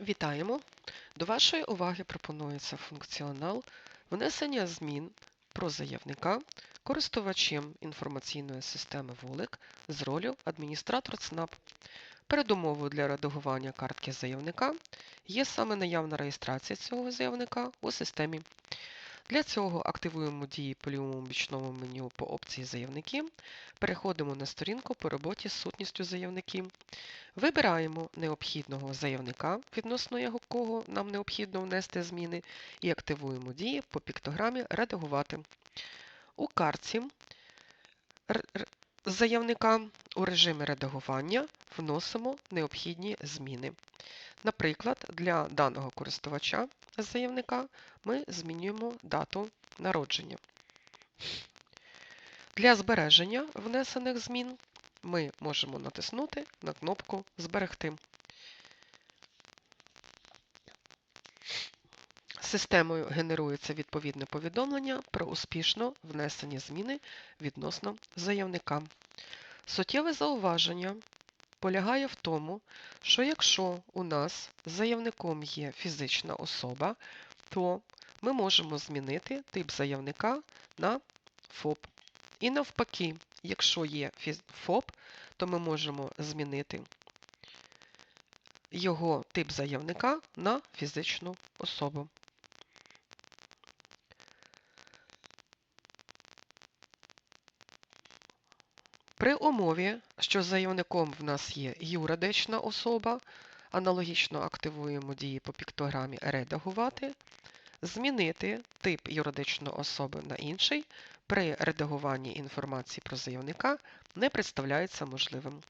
Вітаємо! До вашої уваги пропонується функціонал внесення змін про заявника користувачем інформаційної системи Волик з ролю адміністратор ЦНАП. Передумовою для редагування картки заявника є саме наявна реєстрація цього заявника у системі. Для цього активуємо дії по лівому бічному меню по опції Заявники, переходимо на сторінку по роботі з сутністю заявників. Вибираємо необхідного заявника, відносно якого нам необхідно внести зміни, і активуємо дії по піктограмі Редагувати. У картці заявника у режимі редагування вносимо необхідні зміни. Наприклад, для даного користувача заявника ми змінюємо дату народження. Для збереження внесених змін ми можемо натиснути на кнопку Зберегти. Системою генерується відповідне повідомлення про успішно внесені зміни відносно заявника. Суттєве зауваження полягає в тому, що якщо у нас заявником є фізична особа, то ми можемо змінити тип заявника на ФОП. І навпаки, якщо є ФОП, то ми можемо змінити його тип заявника на фізичну особу. При умові, що заявником в нас є юридична особа, аналогічно активуємо дії по піктограмі Редагувати, змінити тип юридичної особи на інший при редагуванні інформації про заявника не представляється можливим.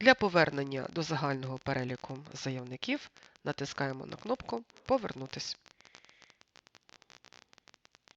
Для повернення до загального переліку заявників натискаємо на кнопку Повернутись.